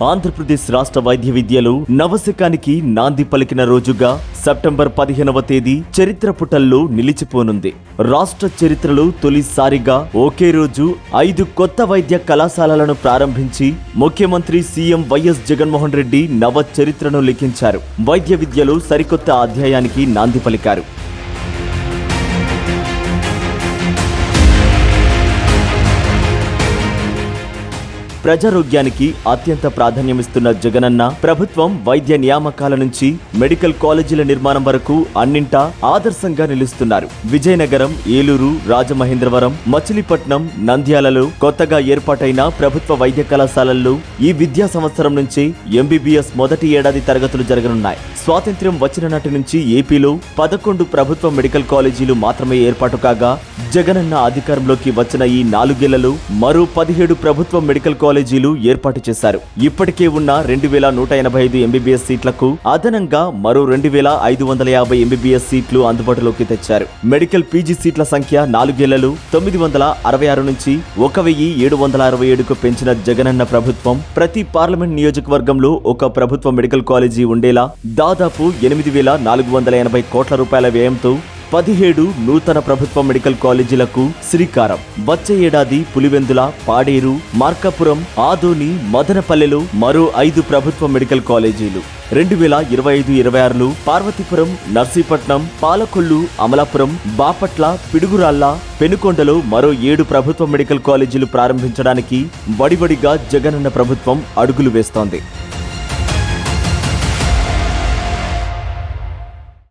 ఆంధ్రప్రదేశ్ రాష్ట్ర వైద్య విద్యలో నవశకానికి నాంది పలికిన రోజుగా సెప్టెంబర్ పదిహేనవ తేదీ చరిత్ర పుటల్లో నిలిచిపోనుంది. రాష్ట్ర చరిత్రలో తొలిసారిగా ఒకే రోజు ఐదు కొత్త వైద్య కళాశాలలను ప్రారంభించి ముఖ్యమంత్రి సీఎం వైఎస్ జగన్మోహన్ రెడ్డి నవ చరిత్రను లిఖించారు. వైద్య విద్యలో సరికొత్త అధ్యాయానికి నాంది పలికారు. ప్రజారోగ్యానికి అత్యంత ప్రాధాన్యమిస్తున్న జగనన్న ప్రభుత్వం వైద్య నియామకాల నుంచి మెడికల్ కాలేజీల నిర్మాణం వరకు అన్నింటా ఆదర్శంగా నిలుస్తున్నారు. విజయనగరం ఏలూరు రాజమహేంద్రవరం మచిలీపట్నం నంద్యాలలో కొత్తగా ఏర్పాటైన ప్రభుత్వ వైద్య కళాశాలల్లో ఈ విద్యా సంవత్సరం నుంచి ఎంబీబీఎస్ మొదటి ఏడాది తరగతులు జరగనున్నాయి. స్వాతంత్ర్యం వచ్చిన నాటి నుంచి ఏపీలో పదకొండు ప్రభుత్వ మెడికల్ కాలేజీలు మాత్రమే ఏర్పాటు కాగా జగనన్న అధికారంలోకి వచ్చిన ఈ నాలుగేళ్ళలో మరో పదిహేడు ప్రభుత్వ మెడికల్ కాలేజీలు ఏర్పాటు చేశారు. ఇప్పటికే ఉన్న రెండు వేల నూట ఎనభై ఐదు ఎంబీబీఎస్ సీట్లకు అదనంగా మరో రెండు వేల ఐదు వందల యాభై ఎంబీబీఎస్ సీట్లు అందుబాటులోకి తెచ్చారు. మెడికల్ పీజీ సీట్ల సంఖ్య నాలుగేళ్ళలో తొమ్మిది వందల అరవై ఆరు నుంచి ఒక వెయ్యి ఏడు వందల అరవై ఏడుకు పెంచిన జగనన్న ప్రభుత్వం ప్రతి పార్లమెంట్ నియోజకవర్గంలో ఒక ప్రభుత్వ మెడికల్ కాలేజీ ఉండేలా దాదాపు ఎనిమిది వేల నాలుగు వందల ఎనభై కోట్ల రూపాయల వ్యయంతో పదిహేడు నూతన ప్రభుత్వ మెడికల్ కాలేజీలకు శ్రీకారం. వచ్చే ఏడాది పులివెందుల పాడేరు మార్కాపురం ఆదోని మదనపల్లెలో మరో ఐదు ప్రభుత్వ మెడికల్ కాలేజీలు. రెండు వేల ఇరవై ఐదు ఇరవై ఆరులో పార్వతీపురం నర్సీపట్నం పాలకొల్లు అమలాపురం బాపట్ల పిడుగురాళ్ళ పెనుకొండలో మరో ఏడు ప్రభుత్వ మెడికల్ కాలేజీలు ప్రారంభించడానికి వడివడిగా జగనన్న ప్రభుత్వం అడుగులు వేస్తోంది.